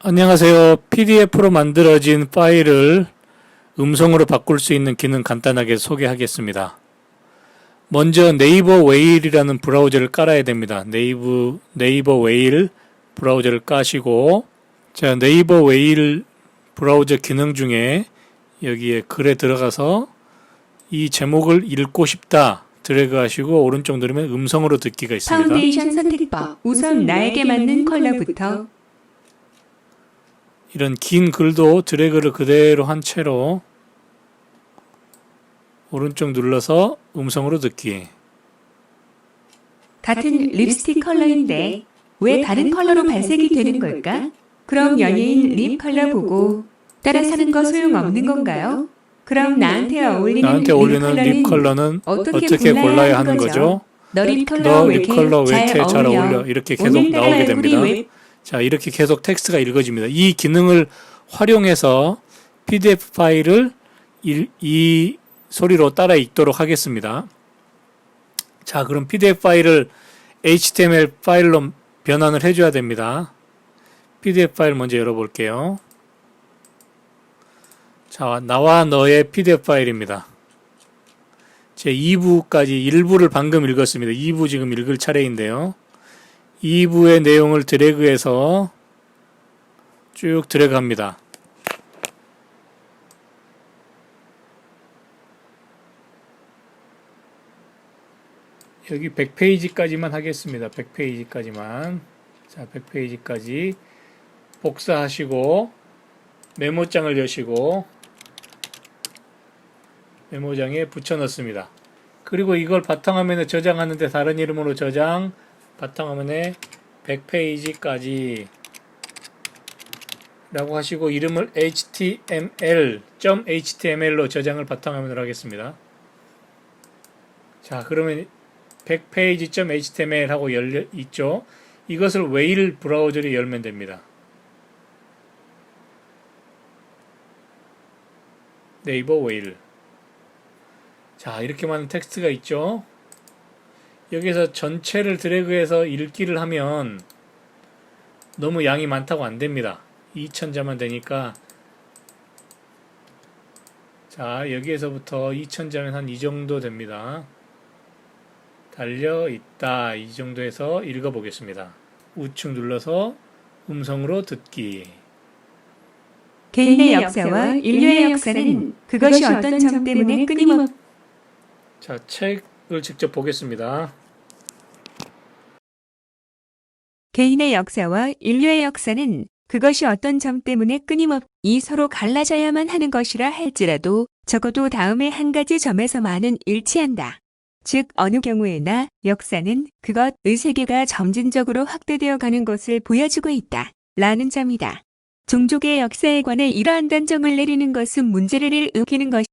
안녕하세요. PDF로 만들어진 파일을 음성으로 바꿀 수 있는 기능 간단하게 소개하겠습니다. 먼저 네이버 웨일이라는 브라우저를 깔아야 됩니다. 네이버, 네이버 웨일 브라우저를 까시고, 자, 네이버 웨일 브라우저 기능 중에 여기에 글에 들어가서 이 제목을 읽고 싶다 드래그 하시고 오른쪽 누르면 음성으로 듣기가 있습니다. 파운데이션 선택법. 우선 나에게 맞는 컬러부터 이런 긴 글도 드래그를 그대로 한 채로 오른쪽 눌러서 음성으로 듣기. 같은 립스틱 컬러인데 왜 다른 컬러로 발색이 되는 걸까? 그럼 연예인 립 컬러 보고 따라 사는 거 소용없는 건가요? 그럼 나한테 어울리는 나한테 립 어울리는 컬러는 립 컬러는 어떻게, 어떻게 골라야, 골라야 하는 거죠? 거죠? 너립 컬러 너왜립 컬러 왜 이렇게 잘 어울려? 이렇게 계속 나오게 됩니다. 왜 자, 이렇게 계속 텍스트가 읽어집니다. 이 기능을 활용해서 PDF 파일을 이, 이 소리로 따라 읽도록 하겠습니다. 자, 그럼 PDF 파일을 HTML 파일로 변환을 해줘야 됩니다. PDF 파일 먼저 열어볼게요. 자, 나와 너의 PDF 파일입니다. 제 2부까지 1부를 방금 읽었습니다. 2부 지금 읽을 차례인데요. 2부의 내용을 드래그해서 쭉 들어갑니다. 여기 100페이지까지만 하겠습니다. 100페이지까지만. 자, 100페이지까지 복사하시고 메모장을 여시고 메모장에 붙여 넣습니다. 그리고 이걸 바탕화면에 저장하는데 다른 이름으로 저장 바탕화면에 100페이지까지 라고 하시고 이름을 html.html로 저장을 바탕화면으로 하겠습니다. 자, 그러면 100페이지.html 하고 열려 있죠. 이것을 웨일 브라우저로 열면 됩니다. 네이버 웨일. 자, 이렇게 많은 텍스트가 있죠. 여기서 전체를 드래그해서 읽기를 하면 너무 양이 많다고 안 됩니다. 2000자만 되니까 자 여기에서부터 2000자면 한 이 정도 됩니다. 달려 있다 이 정도에서 읽어 보겠습니다. 우측 눌러서 음성으로 듣기. 개인의 역사와 인류의 역사는 그것이 어떤 점 때문에 끊임없 자 책 을 직접 보겠습니다. 개인의 역사와 인류의 역사는 그것이 어떤 점 때문에 끊임없이 서로 갈라져야만 하는 것이라 할지라도 적어도 다음에 한 가지 점에서만은 일치한다. 즉 어느 경우에나 역사는 그것의 세계가 점진적으로 확대되어 가는 것을 보여주고 있다. 라는 점이다. 종족의 역사에 관해 이러한 단정을 내리는 것은 문제를 일으키는 것